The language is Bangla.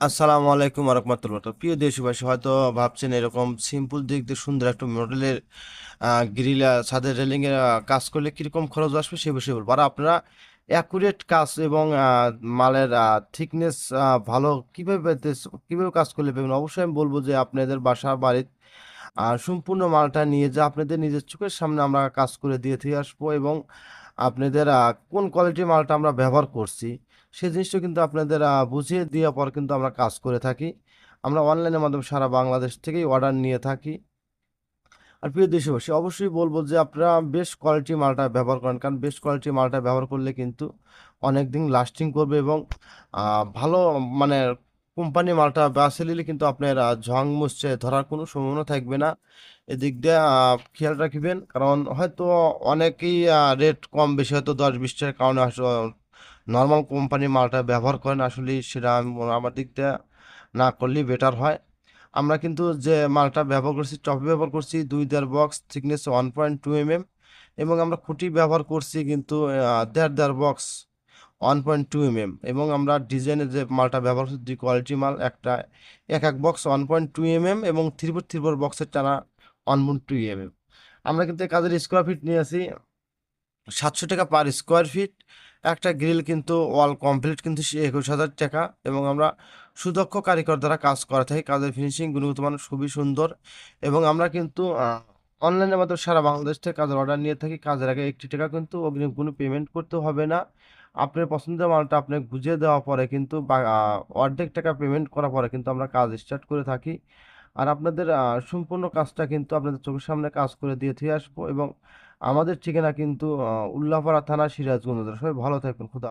আসসালামু আলাইকুম রহমতুল্লাহ তো প্রিয় দেশবাসী হয়তো ভাবছেন এরকম সিম্পল দিক দিয়ে সুন্দর একটা মডেলের গ্রিল ছাদের রেলিং এর আহ, কাজ করলে কীরকম খরচ আসবে সে বিষয়ে বলব। আর আপনারা অ্যাকুরেট কাজ এবং মালের থিকনেস ভালো কীভাবে কীভাবে কাজ করলে পাবেন? অবশ্যই আমি বলব যে আপনাদের বাসা বাড়ির সম্পূর্ণ মালটা নিয়ে যে আপনাদের নিজের চোখের সামনে আমরা কাজ করে দিয়ে দিয়ে আসব এবং আপনাদের কোন কোয়ালিটির মালটা আমরা ব্যবহার করছি সেই জিনিসটা কিন্তু আপনাদের বুঝিয়ে দেওয়ার পর কিন্তু আমরা কাজ করে থাকি। আমরা অনলাইনের মাধ্যমে সারা বাংলাদেশ থেকেই অর্ডার নিয়ে থাকি। আর প্রিয় দেশবাসী, অবশ্যই বলব যে আপনারা বেস্ট কোয়ালিটি মালটা ব্যবহার করেন, কারণ বেস্ট কোয়ালিটি মালটা ব্যবহার করলে কিন্তু অনেক দিন লাস্টিং করবে এবং ভালো মানে কোম্পানি মালটা বেছে নিলে কিন্তু আপনার ঝং মুছছে ধরার কোনো সম্ভাবনা থাকবে না। এদিক দিয়ে খেয়াল রাখবেন, কারণ হয়তো অনেকেই রেট কম বেশি, হয়তো দশ বিশ টাকার কারণে নর্মাল কোম্পানির মালটা ব্যবহার করেন। আসলে সেটা আমি- আমার দিক দিয়ে না করলেই বেটার হয়। আমরা কিন্তু যে মালটা ব্যবহার করছি টপ ব্যবহার করছি, দুই দেড় box thickness one point two M M এবং আমরা খুঁটি ব্যবহার করছি কিন্তু দেড় দেড় box one point two M M এবং আমরা ডিজাইনের যে মালটা ব্যবহার করছি কোয়ালিটি মাল, একটা এক এক box one point two M M এবং থ্রি ফোর থ্রি ফোর বক্সের টানা one point two M M আমরা কিন্তু কাজের স্কোয়ার ফিট নিয়ে আসি, সাতশো টাকা পার স্কোয়ার ফিট একটা গ্রিল কিন্তু অল কমপ্লিট কিন্তু একুশ হাজার টাকা এবং আমরা সুদক্ষ কারিগর দ্বারা কাজ করা থাকি। কাজের ফিনিশিং গুণগত মান খুবই সুন্দর এবং আমরা কিন্তু অনলাইনের মাধ্যমে সারা বাংলাদেশ থেকে কাজের অর্ডার নিয়ে থাকি। কাজের আগে একটি টাকা কিন্তু অগ্রিম কোনো পেমেন্ট করতে হবে না। আপনার পছন্দের মালটা আপনাকে বুঝিয়ে দেওয়ার পরে কিন্তু অর্ধেক টাকা পেমেন্ট করার পরে কিন্তু আমরা কাজ স্টার্ট করে থাকি। আর আপনাদের সম্পূর্ণ কাজটা কিন্তু আপনাদের চোখের সামনে কাজ করে দিয়ে দিয়ে আসব এবং আমাদের ঠিকানা কিন্তু উল্লাপাড়া থানা সিরাজগঞ্জ। সবাই ভালো থাকবেন, খুদা